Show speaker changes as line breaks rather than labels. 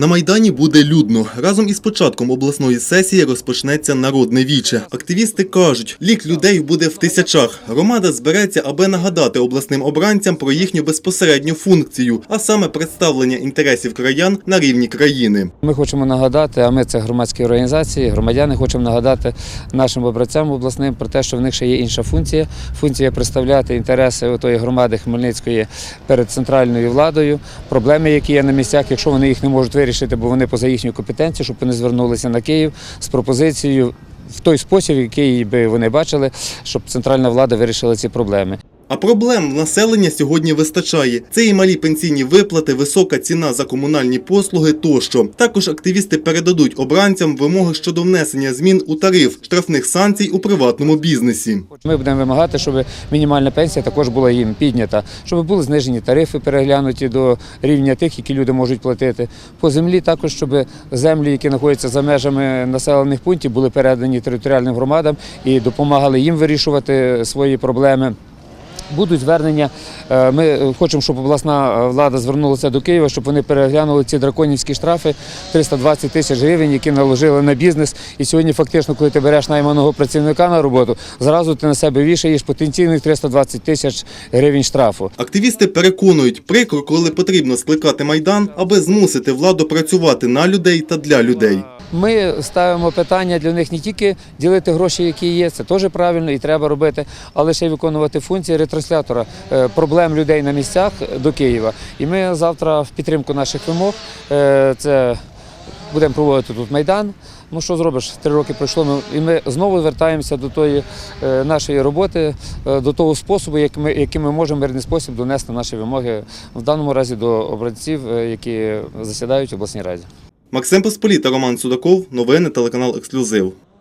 На Майдані буде людно. Разом із початком обласної сесії розпочнеться народне віче. Активісти кажуть, лік людей буде в тисячах. Громада збереться, аби нагадати обласним обранцям про їхню безпосередню функцію, а саме представлення інтересів краян на рівні країни.
Ми хочемо нагадати, а ми це громадські організації, громадяни хочемо нагадати нашим обранцям обласним про те, що в них ще є інша функція. Функція представляти інтереси тої громади Хмельницької перед центральною владою, проблеми, які є на місцях, якщо вони їх не можуть вирішити, бо вони поза їхньою компетенцією, щоб вони звернулися на Київ з пропозицією в той спосіб, який би вони бачили, щоб центральна влада вирішила ці проблеми.
А проблем населення сьогодні вистачає. Це і малі пенсійні виплати, висока ціна за комунальні послуги тощо. Також активісти передадуть обранцям вимоги щодо внесення змін у тариф штрафних санкцій у приватному бізнесі.
Ми будемо вимагати, щоб мінімальна пенсія також була їм піднята, щоб були знижені тарифи, переглянуті до рівня тих, які люди можуть платити. По землі також, щоб землі, які знаходяться за межами населених пунктів, були передані територіальним громадам і допомагали їм вирішувати свої проблеми. Будуть звернення. Е, Ми хочемо, щоб обласна влада звернулася до Києва, щоб вони переглянули ці драконівські штрафи 320 тисяч гривень, які наложили на бізнес. І сьогодні, фактично, коли ти береш найманого працівника на роботу, зразу ти на себе вішаєш потенційних 320 тисяч гривень штрафу.
Активісти переконують, прикро, коли потрібно скликати майдан, аби змусити владу працювати на людей та для людей.
Ми ставимо питання для них не тільки ділити гроші, які є, це теж правильно і треба робити, але ще й виконувати функції ретранслятора е, проблем людей на місцях до Києва. І ми завтра в підтримку наших вимог е, це будемо проводити тут майдан. Ну що зробиш? Три роки пройшло. І ми знову звертаємося до тої е, нашої роботи, до того способу, як ми, яким ми можемо мирний спосіб донести наші вимоги в даному разі до обранців, які засідають в обласній раді.
Максим Посполіта, Роман Судаков, новини телеканал Ексклюзив.